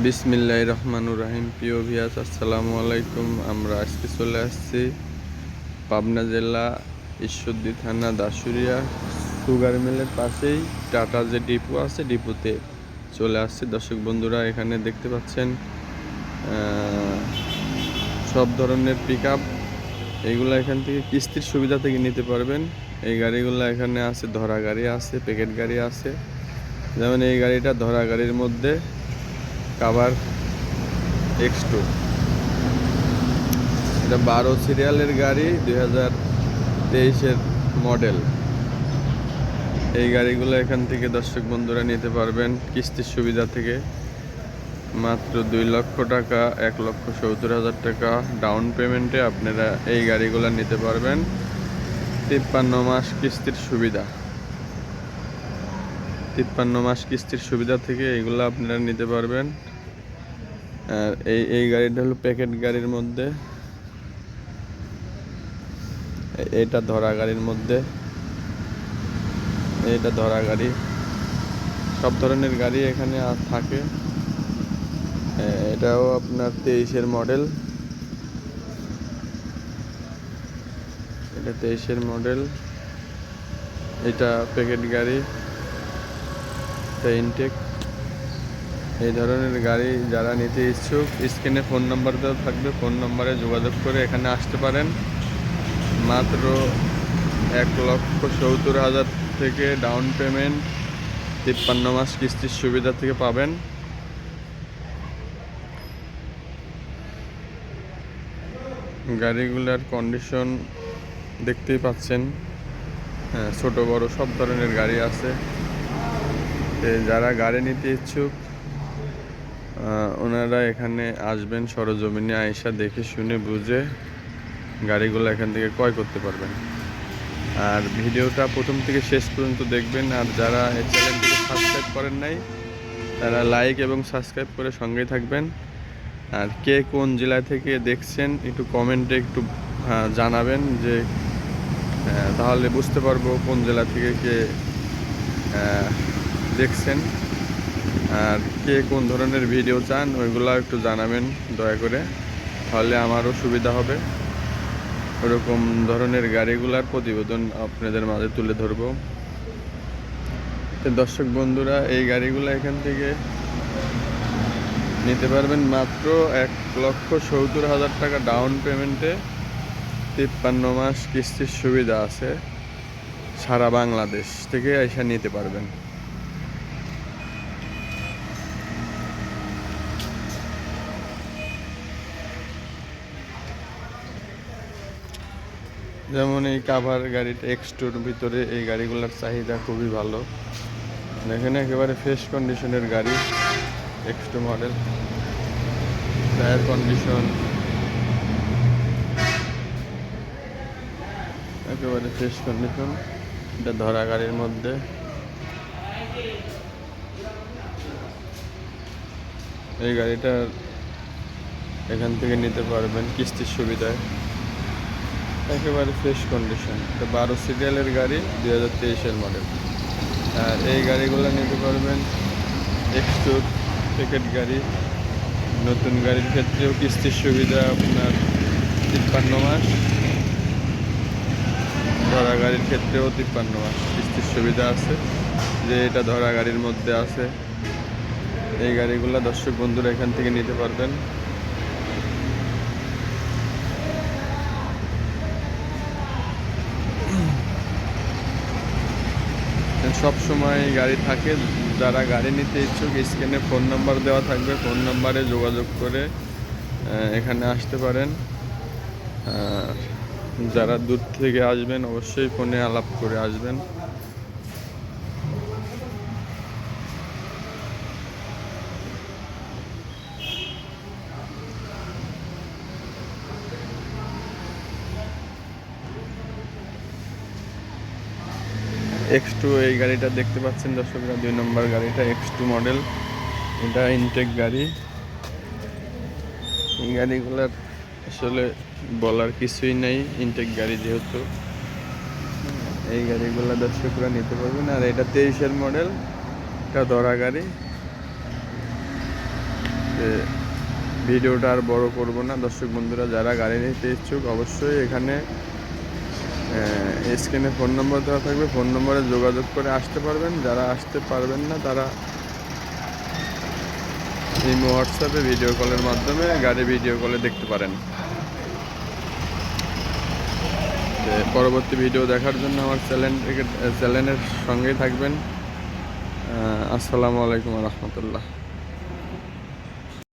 বিসমিল্লাহ রহমানুর রাহিম। প্রিয় ভিয়াস আসসালামু আলাইকুম। আমরা আজকে চলে আসছি পাবনা জেলা ঈশ্বরদী থানা দাসুরিয়া সুগার মিলের পাশেই। টাটা যে ডিপো আছে, ডিপোতে চলে আসছে। দর্শক বন্ধুরা, এখানে দেখতে পাচ্ছেন সব ধরনের পিক আপ এইগুলো এখান থেকে কিস্তির সুবিধা থেকে নিতে পারবেন। এই গাড়িগুলো এখানে আছে, ধরা গাড়ি আছে প্যাকেট গাড়ি আছে। যেমন এই গাড়িটা ধরা গাড়ির মধ্যে কাভার এক্স টু এটা বারো সিরিয়ালের গাড়ি, দুই হাজার তেইশের মডেল এই গাড়িগুলো এখান থেকে দর্শক বন্ধুরা নিতে পারবেন কিস্তির সুবিধা থেকে। মাত্র দুই লক্ষ টাকা, এক লক্ষ সত্তর হাজার টাকা ডাউন পেমেন্টে আপনারা এই গাড়িগুলো নিতে পারবেন। তিপ্পান্ন মাস কিস্তির সুবিধা। তিপ্পান্ন মাস কিস্তির সুবিধা থেকে এগুলো আপনারা নিতে পারবেন। আর এই এই গাড়িটা হলো প্যাকেট গাড়ির মধ্যে। এটা ধরা গাড়ির মধ্যে। এটা ধরা গাড়ি। সব ধরনের গাড়ি এখানে থাকে। এটাও আপনার তেইশের মডেল। এটা তেইশের মডেল। এটা প্যাকেট গাড়ি। এটা ইনটেক এই ধরনের গাড়ি যারা নিতে ইচ্ছুক স্ক্রিনে ফোন নাম্বার দেওয়া থাকবে। ফোন নাম্বারে যোগাযোগ করে এখানে আসতে পারেন। মাত্র এক লক্ষ সত্তর হাজার থেকে ডাউন পেমেন্ট তিপ্পান্ন মাস কিস্তির সুবিধা থেকে পাবেন। গাড়িগুলোর কন্ডিশন দেখতেই পাচ্ছেন। হ্যাঁ ছোটো বড় সব ধরনের গাড়ি আছে। যারা গাড়ি নিতে ইচ্ছুক ওনারা এখানে আসবেন সরজমিনে আয়সা দেখে শুনে বুঝে গাড়িগুলো এখান থেকে ক্রয় করতে পারবেন। আর ভিডিওটা প্রথম থেকে শেষ পর্যন্ত দেখবেন, আর যারা এই চ্যানেলটিকে সাবস্ক্রাইব করেন নাই, তারা লাইক এবং সাবস্ক্রাইব করে সঙ্গেই থাকবেন। আর কে কোন জেলা থেকে দেখছেন, একটু কমেন্টে একটু জানাবেন যে তাহলে বুঝতে পারব কোন জেলা থেকে কে দেখছেন। আর কে কোন ধরনের ভিডিও চান, ওইগুলো একটু জানাবেন, দয়া করে। তাহলে আমারও সুবিধা হবে। ওরকম ধরনের গাড়িগুলার প্রতিবেদন আপনাদের মাঝে তুলে ধরবো। দর্শক বন্ধুরা, এই গাড়িগুলো এখান থেকে নিতে পারবেন মাত্র এক লক্ষ সত্তর হাজার টাকা ডাউন পেমেন্টে তিপ্পান্ন মাস কিস্তির সুবিধা আছে সারা বাংলাদেশ থেকে এসে নিতে পারবেন। যেমন এই কাভার গাড়িটা এক্সটোর ভিতরে এই গাড়িগুলোর চাহিদা খুবই ভালো। দেখেন একেবারে ফ্রেশ কন্ডিশনের গাড়ি X two model tyre condition একেবারে ফ্রেশ কন্ডিশন এটা ধরা গাড়ির মধ্যে। এই গাড়িটা এখান থেকে নিতে পারবেন কিস্তির সুবিধায়। একেবারে ফ্রেশ কন্ডিশন এটা বারো সিরিয়ালের গাড়ি, দুই হাজার তেইশের মডেল আর এই গাড়িগুলো নিতে পারবেন এক্সট্রোর প্যাকেট গাড়ি। নতুন গাড়ির ক্ষেত্রেও কিস্তির সুবিধা আপনার তিপ্পান্ন মাস। ধরা গাড়ির ক্ষেত্রেও তিপ্পান্ন মাস কিস্তির সুবিধা আছে। যে এটা ধরা গাড়ির মধ্যে আছে। এই গাড়িগুলো দর্শক বন্ধুরা এখান থেকে নিতে পারবেন। সব সময় গাড়ি থাকে, যারা গাড়ি নিতে ইচ্ছুক, স্ক্রিনে ফোন নাম্বার দেওয়া থাকবে, ফোন নাম্বারে যোগাযোগ করে এখানে আসতে পারেন। যারা দূর থেকে আসবেন, অবশ্যই ফোনে আলাপ করে আসবেন। এক্স টু এই গাড়িটা দেখতে পাচ্ছেন দর্শকরা, দুই নম্বর গাড়িটা এক্স টু মডেল এটা ইনটেক গাড়ি। এই গাড়িগুলোর আসলে বলার কিছুই নেই ইনটেক গাড়ি যেহেতু। এই গাড়িগুলো দর্শকরা নিতে পারবেন। আর এটা তেইশের মডেল এটা দরা গাড়ি। ভিডিওটা আর বড় করব না। দর্শক বন্ধুরা, যারা গাড়ি নিতে ইচ্ছুক, অবশ্যই এখানে স্ক্রিনে ফোন নম্বর দেওয়া থাকবে। ফোন নম্বরে যোগাযোগ করে আসতে পারবেন। যারা আসতে পারবেন না, তারা ইমো হোয়াটসঅ্যাপে ভিডিও কলের মাধ্যমে গাড়ি ভিডিও কলে দেখতে পারেন। পরবর্তী ভিডিও দেখার জন্য আমার চ্যানেল চ্যানেলের সঙ্গেই থাকবেন। আসসালামু আলাইকুম রহমতুল্লাহ।